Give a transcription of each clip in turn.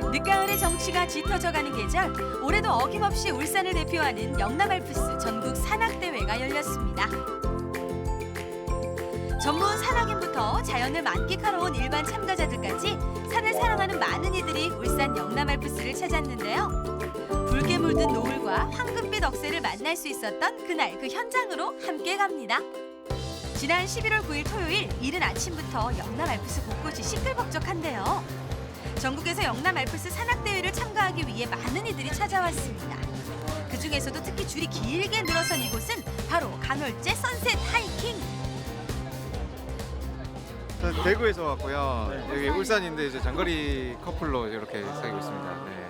늦가을의 정취가 짙어져가는 계절 올해도 어김없이 울산을 대표하는 영남 알프스 전국 산악대회가 열렸습니다. 전문 산악인부터 자연을 만끽하러 온 일반 참가자들까지 산을 사랑하는 많은 이들이 울산 영남 알프스를 찾았는데요. 붉게 물든 노을과 황금빛 억새를 만날 수 있었던 그날 그 현장으로 함께 갑니다. 지난 11월 9일 토요일 이른 아침부터 영남 알프스 곳곳이 시끌벅적한데요. 전국에서 영남 알프스 산악대회를 참가하기 위해 많은 이들이 찾아왔습니다. 그 중에서도 특히 줄이 길게 늘어선 이곳은 바로 간헐제 선셋 하이킹. 저 대구에서 왔고요. 네. 여기 울산인데 이제 장거리 커플로 이렇게 사귀고 있습니다. 네.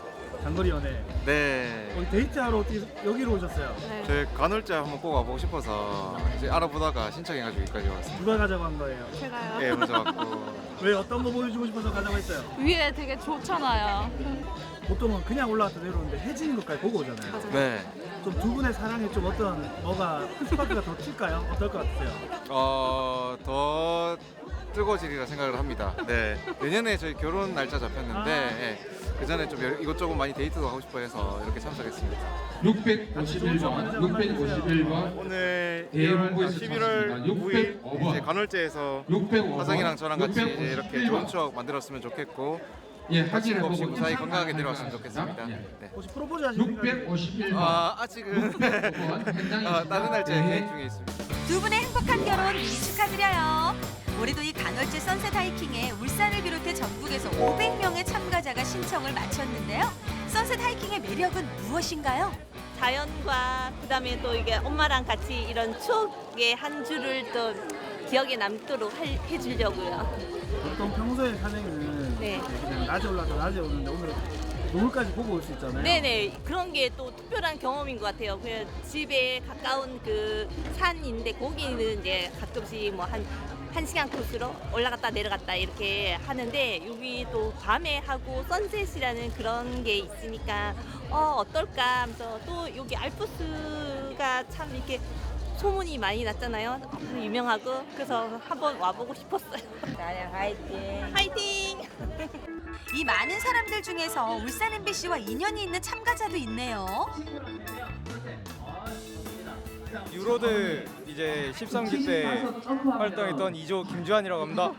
장거리 연애. 네. 거기 데이트하러 어떻게 여기로 오셨어요? 저희 간헐제 한번 꼭 와보고 싶어서 이제 알아보다가 신청해가지고 여기까지 왔습니다. 누가 가자고 한 거예요? 제가요. 예, 먼저 왔고. 왜 어떤 거 보여주고 싶어서 가자고 했어요? 위에 되게 좋잖아요. 보통은 그냥 올라갔다 내려오는데 해지는 것까지 보고 오잖아요. 네. 좀 두 분의 사랑에 좀 어떤 뭐가 스파크가 더 튈까요? 어떨 것 같으세요? 어, 더 뜨거워지리라 생각을 합니다. 네. 내년에 저희 결혼 날짜 잡혔는데, 아. 예. 그 전에 좀 이것저것 많이 데이트도 하고 싶어 해서 이렇게 참석했습니다. 651번, 651번, 오늘 예, 본부에서 11월 찾습니다. 9일 605번. 이제 간헐제에서 605번, 화상이랑 저랑 같이 이제 이렇게 좋은 651번. 추억 만들었으면 좋겠고 예, 확인해 거 없이 무사히 건강하게 내려왔으면. 좋겠습니다. 예. 네. 혹시 프로포즈 하시는 거 651번. 아, 아직은 아, 다른 날짜 예. 계획 중에 있습니다. 두 분의 행복한 결혼 축하드려요. 올해도 이 간헐제 선셋 하이킹에 울산을 비롯해 전국에서 500명의 참가자가 신청을 마쳤는데요. 선셋 하이킹의 매력은 무엇인가요? 자연과 그다음에 또 이게 엄마랑 같이 이런 추억의 한 줄을 또 기억에 남도록 할- 해주려고요. 보통 평소에 산행은 네. 그냥 낮에 올라서 낮에 오는데 오늘은 노을까지 보고 올 수 있잖아요. 네네 그런 게 또 특별한 경험인 것 같아요. 그냥 집에 가까운 그 산인데 거기는 이제 가끔씩 뭐 한 한 시간 코스로 올라갔다 내려갔다 이렇게 하는데 여기 또 밤에 하고 선셋이라는 그런 게 있으니까 어 어떨까 하면서 또 여기 알프스가 참 이렇게 소문이 많이 났잖아요. 유명하고 그래서 한번 와보고 싶었어요. 화이팅! 화이팅! 이 많은 사람들 중에서 울산 MBC와 인연이 있는 참가자도 있네요. 유로드 이제 13기 때 활동했던 2조 김주환이라고 합니다.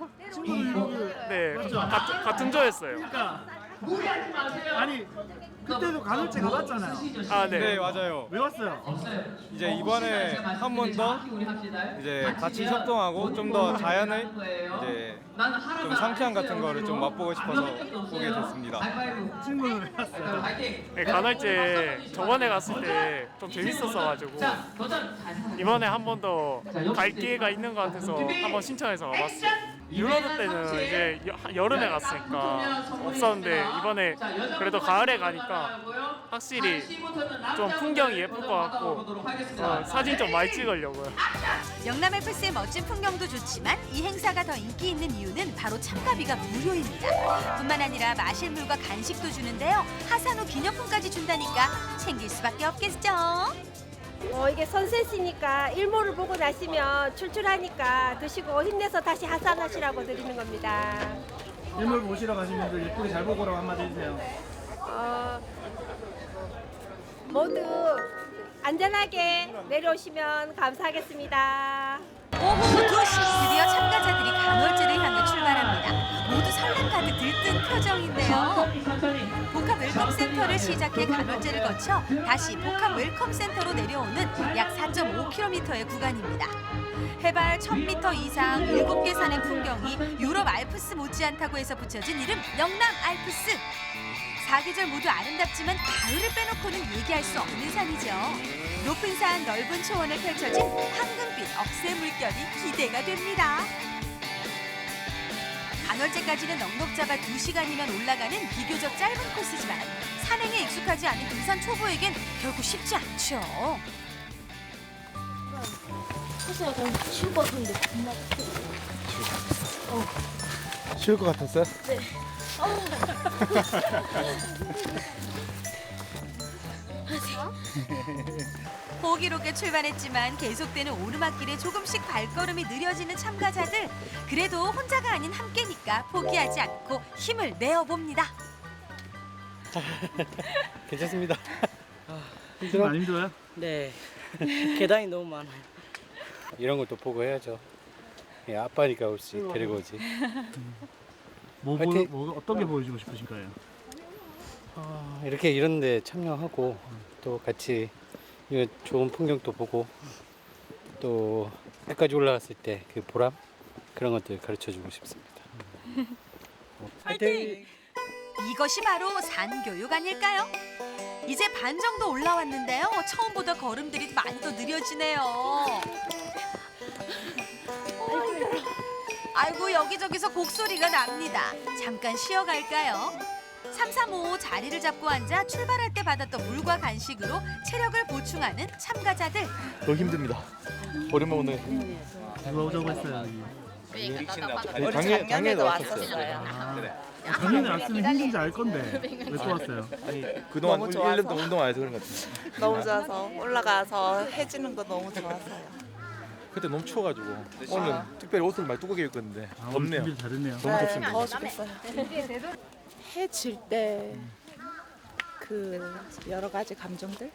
네, 같은, 같은 조였어요. 그러니까 아니 그때도 간헐제 가봤잖아요. 아, 네. 맞아요. 왜 왔어요? 이제 이번에 한 번 더 이제 같이 협동하고 좀 더 자연을 이제 좀 상쾌함 같은 거를 좀 맛보고 싶어서 보게 됐습니다. 친구는 왜 왔어요? 네, 간헐제 저번에 갔을 때 좀 재밌었어가지고 이번에 한 번 더 갈 기회가 있는 것 같아서 한번 신청해서 와봤어요. 유로드 때는 이제 여- 여름에 갔으니까 없었는데 이번에 그래도 가을에 가니까 확실히 좀 풍경이 예쁠 것 같고 어, 사진 좀 많이 찍으려고요. 영남 FC의 멋진 풍경도 좋지만 이 행사가 더 인기 있는 이유는 바로 참가비가 무료입니다. 뿐만 아니라 마실 물과 간식도 주는데요. 하산후 기념품까지 준다니까 챙길 수밖에 없겠죠. 어, 이게 선셋이니까 일몰을 보고 나시면 출출하니까 드시고 힘내서 다시 하산하시라고 드리는 겁니다. 일몰 보시러 가신 분들 예쁘게 잘 보고 오라고 한마디 해주세요. 어, 모두 안전하게 내려오시면 감사하겠습니다. 오후 2시 센터를 시작해 간헐제를 거쳐 다시 복합 웰컴 센터로 내려오는 약 4.5km의 구간입니다. 해발 1000m 이상 7개 산의 풍경이 유럽 알프스 못지않다고 해서 붙여진 이름 영남 알프스. 사계절 모두 아름답지만 가을을 빼놓고는 얘기할 수 없는 산이죠. 높은 산 넓은 초원에 펼쳐진 황금빛 억새 물결이 기대가 됩니다. 간헐제까지는 넉넉 잡아 2시간이면 올라가는 비교적 짧은 코스지만 익숙하지 않은 등산 초보에겐 결코 쉽지 않죠. 쉬울 것 같았어요? 호기롭게 출발했지만 계속되는 오르막길에 조금씩 발걸음이 느려지는 참가자들. 그래도 혼자가 아닌 함께니까 포기하지 않고 힘을 내어봅니다. 괜찮습니다. 힘안 힘들어요? 네. 계단이 너무 많아요. 이런 것도 보고 해야죠. 예, 아빠니까 없이 데리고 오지. 뭐, 화이팅! 뭐, 뭐 어떤 게 보여주고 싶으신가요? 어, 이렇게 이런 데 참여하고 또 같이 이 좋은 풍경도 보고 또 해까지 올라갔을 때 그 보람 그런 것들 가르쳐 주고 싶습니다. 화이팅! 이것이 바로 산교육 아닐까요? 이제 반 정도 올라왔는데요. 처음보다 걸음들이 많이 더 느려지네요. 아이고 여기저기서 곡소리가 납니다. 잠깐 쉬어갈까요? 335 자리를 잡고 앉아 출발할 때 받았던 물과 간식으로 체력을 보충하는 참가자들. 너무 힘듭니다. 오랜만에 오늘 누가 오자고 했어요? 여기? 작년 작년에도 왔었어요. 작년에 왔으면 힘든지 알 건데 왜 또 왔어요? 아니 그동안 1년 동안 운동 안 해서 그런 것 같아요. 너무 좋아서 올라가서 해지는 거 너무 좋아서요. 그때 너무 추워가지고 오늘 특별히 옷을 많이 두껍게 입었는데 아, 오늘 덥네요. 준비를 잘했네요. 너무 덥습니다. 더워 죽겠어요. 해질 때 그 여러 가지 감정들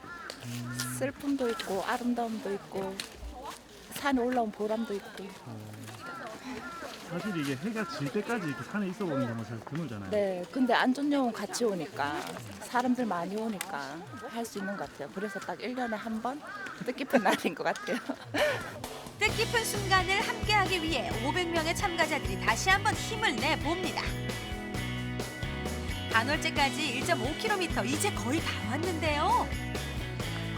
슬픔도 있고 아름다움도 있고 산에 올라온 보람도 있고 사실 이게 해가 질 때까지 이렇게 산에 있어 보는 정말 잘 드물잖아요. 네 근데 안전요원 같이 오니까 사람들 많이 오니까 할 수 있는 것 같아요 그래서 딱 1년에 한 번 뜻깊은 날인 것 같아요 뜻깊은 순간을 함께하기 위해 500명의 참가자들이 다시 한번 힘을 내봅니다. 간월제까지 1.5km 이제 거의 다 왔는데요.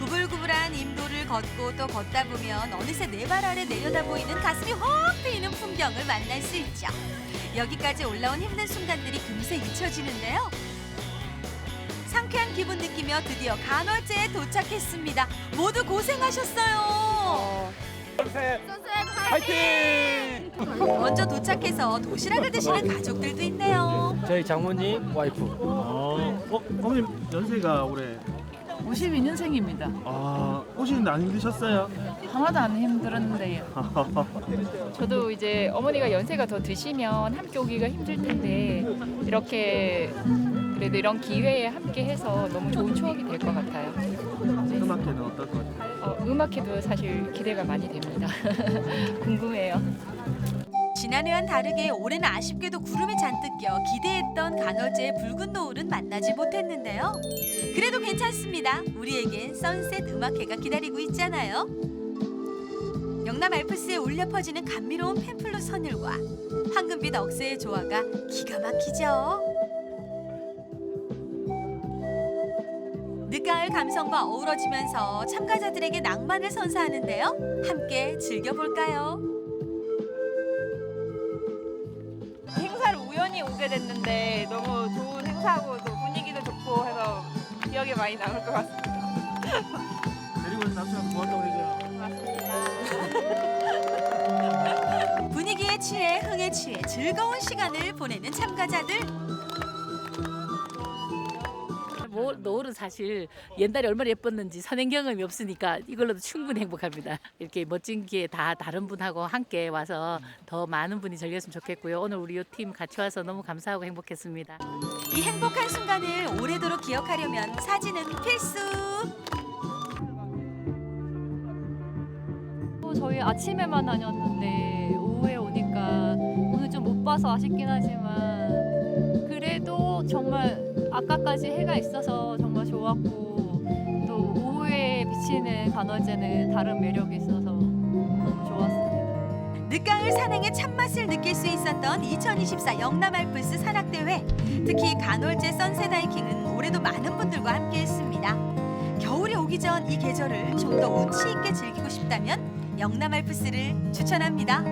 구불구불한 임도를 걷고 또 걷다 보면 어느새 내 발 아래 내려다 보이는 가슴이 확 트이는 풍경을 만날 수 있죠. 여기까지 올라온 힘든 순간들이 금세 잊혀지는데요. 상쾌한 기분 느끼며 드디어 간월제에 도착했습니다. 모두 고생하셨어요. 파이팅! 먼저 도착해서 도시락을 드시는 가족들도 있네요. 저희 장모님 와이프. 어, 어, 어머님 연세가 올해 52년생입니다. 아 오시는데 안 힘드셨어요? 하나도 안 힘들었는데요. 저도 이제 어머니가 연세가 더 드시면 함께 오기가 힘들 텐데 이렇게 그래도 이런 기회에 함께 해서 너무 좋은 추억이 될 것 같아요. 음악회는 어떨 것 같아요? 어, 음악회도 사실 기대가 많이 됩니다. 궁금해요. 지난해와는 다르게 올해는 아쉽게도 구름이 잔뜩 껴 기대했던 간헐제의 붉은 노을은 만나지 못했는데요. 그래도 괜찮습니다. 우리에겐 선셋 음악회가 기다리고 있잖아요. 영남 알프스에 울려 퍼지는 감미로운 펜플로 선율과 황금빛 억새의 조화가 기가 막히죠. 늦가을 감성과 어우러지면서 참가자들에게 낭만을 선사하는데요. 함께 즐겨볼까요? 오게 됐는데 너무 좋은 행사고 또 분위기도 좋고 해서 기억에 많이 남을 것 같습니다. 데리고 오신 남편한테 고맙다고 해줘요. 분위기에 취해 흥에 취해 즐거운 시간을 보내는 참가자들 뭐, 노을은 사실 옛날에 얼마나 예뻤는지 선행 경험이 없으니까 이걸로도 충분히 행복합니다. 이렇게 멋진 기회 다 다른 분하고 함께 와서 더 많은 분이 즐겼으면 좋겠고요. 오늘 우리 이 팀 같이 와서 너무 감사하고 행복했습니다. 이 행복한 순간을 오래도록 기억하려면 사진은 필수 저희 아침에만 다녔는데 오후에 오니까 오늘 좀 못 봐서 아쉽긴 하지만 그래도 정말 아까까지 해가 있어서 정말 좋았고 또 오후에 비치는 간헐제는 다른 매력이 있어서 너무 좋았습니다. 늦가을 산행의 참맛을 느낄 수 있었던 2024 영남 알프스 산악대회. 특히 간헐제 선셋 하이킹은 올해도 많은 분들과 함께했습니다. 겨울이 오기 전 이 계절을 좀 더 운치 있게 즐기고 싶다면 영남 알프스를 추천합니다